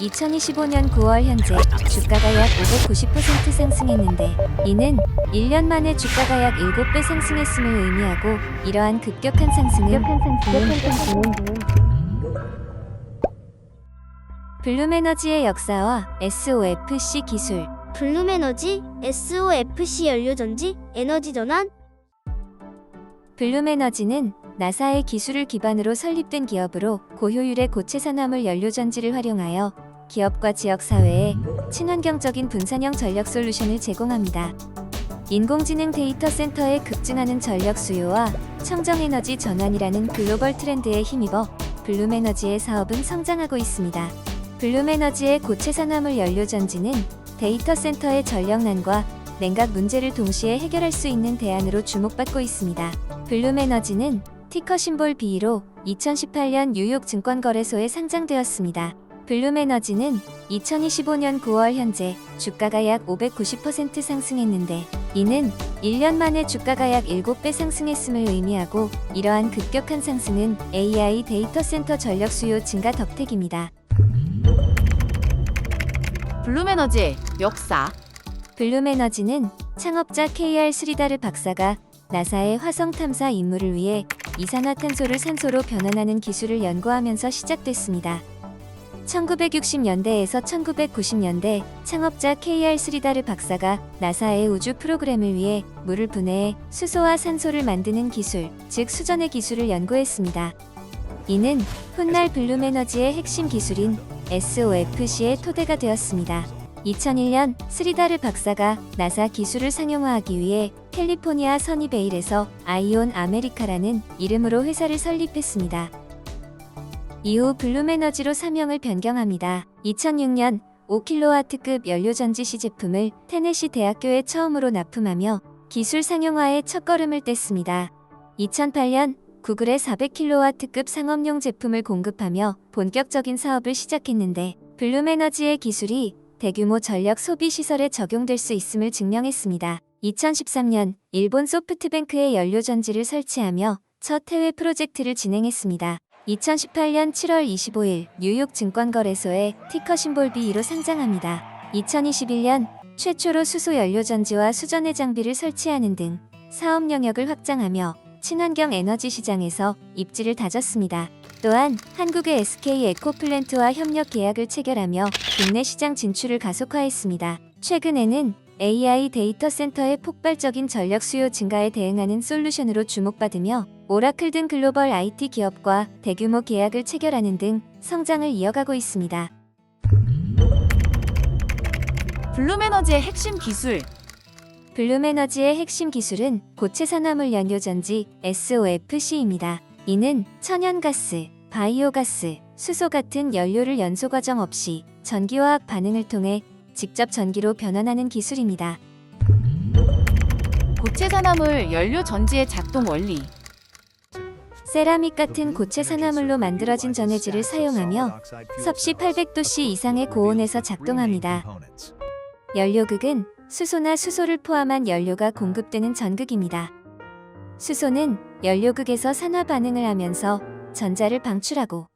2025년 9월 현재 주가가 약 590% 상승했는데 이는 1년 만에 주가가 약 7배 상승했음을 의미하고 이러한 급격한 상승은 블룸에너지의 역사와 SOFC 기술. 블룸에너지, SOFC 연료전지, 에너지 전환, 블룸에너지는 나사의 기술을 기반으로 설립된 기업으로 고효율의 고체 산화물 연료 전지를 활용하여 기업과 지역 사회에 친환경적인 분산형 전력 솔루션을 제공합니다. 인공지능 데이터 센터의 급증하는 전력 수요와 청정에너지 전환이라는 글로벌 트렌드에 힘입어 블룸에너지의 사업은 성장하고 있습니다. 블룸에너지의 고체 산화물 연료 전지는 데이터 센터의 전력난과 냉각 문제를 동시에 해결할 수 있는 대안으로 주목받고 있습니다. 블룸에너지는 티커 심볼 B로 2018년 뉴욕 증권거래소에 상장되었습니다. 블룸에너지는 2025년 9월 현재 주가가 약 590% 상승했는데 이는 1년 만에 주가가 약 7배 상승했음을 의미하고 이러한 급격한 상승은 AI 데이터 센터 전력 수요 증가 덕택입니다. 블룸에너지의 역사 블룸에너지는 창업자 KR 스리다르 박사가 나사의 화성 탐사 임무를 위해 이산화탄소를 산소로 변환하는 기술을 연구하면서 시작됐습니다. 1960년대에서 1990년대 창업자 KR 스리다르 박사가 나사의 우주 프로그램을 위해 물을 분해해 수소와 산소를 만드는 기술, 즉 수전의 기술을 연구했습니다. 이는 훗날 블룸 에너지의 핵심 기술인 SOFC의 토대가 되었습니다. 2001년 스리다르 박사가 나사 기술을 상용화하기 위해 캘리포니아 서니베일에서 아이온 아메리카라는 이름으로 회사를 설립했습니다. 이후 블룸에너지로 사명을 변경합니다. 2006년 5kW급 연료전지 시 제품을 테네시 대학교에 처음으로 납품하며 기술 상용화의 첫걸음을 뗐습니다. 2008년 구글의 400kW급 상업용 제품을 공급하며 본격적인 사업을 시작했는데 블룸에너지의 기술이 대규모 전력 소비 시설에 적용될 수 있음을 증명했습니다. 2013년 일본 소프트뱅크의 연료전지를 설치하며 첫 해외 프로젝트를 진행했습니다. 2018년 7월 25일 뉴욕 증권거래소에 티커 심볼 B로 상장합니다. 2021년 최초로 수소 연료 전지와 수전의 장비를 설치하는 등 사업 영역을 확장하며 친환경 에너지 시장에서 입지를 다졌습니다. 또한 한국의 SK 에코플랜트와 협력 계약을 체결하며 국내 시장 진출을 가속화했습니다. 최근에는 AI 데이터 센터의 폭발적인 전력 수요 증가에 대응하는 솔루션으로 주목받으며 오라클 등 글로벌 IT 기업과 대규모 계약을 체결하는 등 성장을 이어가고 있습니다. 블룸에너지의 핵심 기술 블룸에너지의 핵심 기술은 고체 산화물 연료 전지 SOFC입니다. 이는 천연가스, 바이오가스, 수소 같은 연료를 연소 과정 없이 전기화학 반응을 통해 직접 전기로 변환하는 기술입니다. 고체 산화물 연료 전지의 작동 원리 세라믹 같은 고체 산화물로 만들어진 전해질을 사용하며 섭씨 800도씨 이상의 고온에서 작동합니다. 연료극은 수소나 수소를 포함한 연료가 공급되는 전극입니다. 수소는 연료극에서 산화 반응을 하면서 전자를 방출하고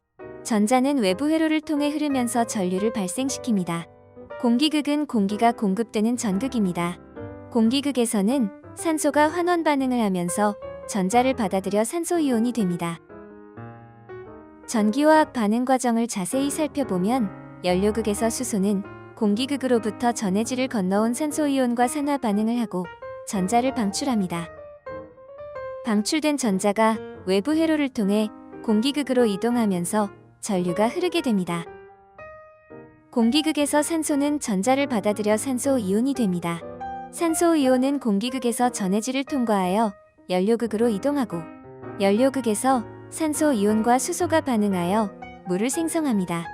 전자는 외부 회로를 통해 흐르면서 전류를 발생시킵니다. 공기극은 공기가 공급되는 전극입니다. 공기극에서는 산소가 환원 반응을 하면서 전자를 받아들여 산소 이온이 됩니다. 전기화학 반응 과정을 자세히 살펴보면 연료극에서 수소는 공기극으로부터 전해질을 건너온 산소 이온과 산화 반응을 하고 전자를 방출합니다. 방출된 전자가 외부 회로를 통해 공기극으로 이동하면서 전류가 흐르게 됩니다. 공기극에서 산소는 전자를 받아들여 산소 이온이 됩니다. 산소 이온은 공기극에서 전해질을 통과하여 연료극으로 이동하고 연료극에서 산소 이온과 수소가 반응하여 물을 생성합니다.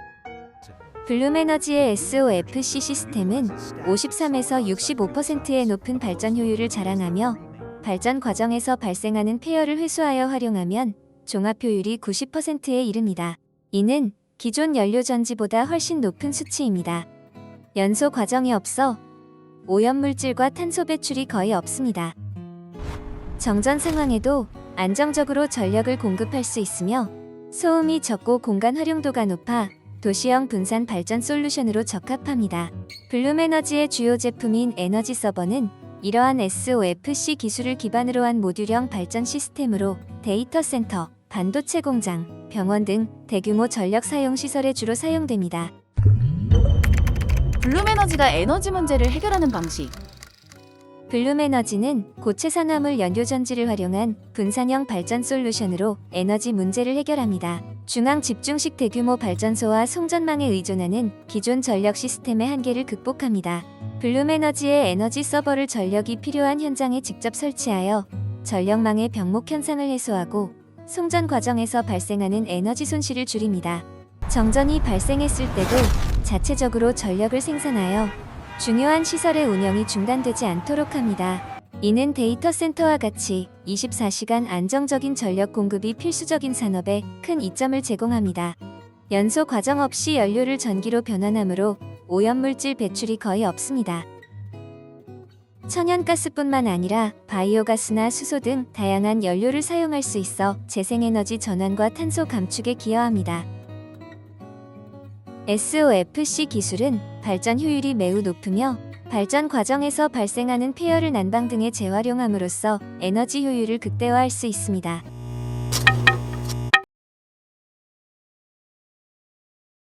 블룸에너지의 SOFC 시스템은 53에서 65%의 높은 발전 효율을 자랑하며 발전 과정에서 발생하는 폐열을 회수하여 활용하면 종합 효율이 90%에 이릅니다. 이는 기존 연료 전지보다 훨씬 높은 수치입니다. 연소 과정이 없어 오염물질과 탄소 배출이 거의 없습니다. 정전 상황에도 안정적으로 전력을 공급할 수 있으며 소음이 적고 공간 활용도가 높아 도시형 분산 발전 솔루션으로 적합합니다. 블룸에너지의 주요 제품인 에너지 서버는 이러한 SOFC 기술을 기반으로 한 모듈형 발전 시스템으로 데이터 센터, 반도체 공장, 병원 등 대규모 전력 사용 시설에 주로 사용됩니다. 블룸에너지가 에너지 문제를 해결하는 방식. 블룸에너지는 고체 산화물 연료 전지를 활용한 분산형 발전 솔루션으로 에너지 문제를 해결합니다. 중앙 집중식 대규모 발전소와 송전망에 의존하는 기존 전력 시스템의 한계를 극복합니다. 블룸에너지의 에너지 서버를 전력이 필요한 현장에 직접 설치하여 전력망의 병목 현상을 해소하고 송전 과정에서 발생하는 에너지 손실을 줄입니다. 정전이 발생했을 때도 자체적으로 전력을 생산하여 중요한 시설의 운영이 중단되지 않도록 합니다. 이는 데이터 센터와 같이 24시간 안정적인 전력 공급이 필수적인 산업에 큰 이점을 제공합니다. 연소 과정 없이 연료를 전기로 변환하므로 오염물질 배출이 거의 없습니다. 천연가스뿐만 아니라 바이오가스나 수소 등 다양한 연료를 사용할 수 있어 재생에너지 전환과 탄소 감축에 기여합니다. SOFC 기술은 발전 효율이 매우 높으며 발전 과정에서 발생하는 폐열을 난방 등에 재활용함으로써 에너지 효율을 극대화할 수 있습니다.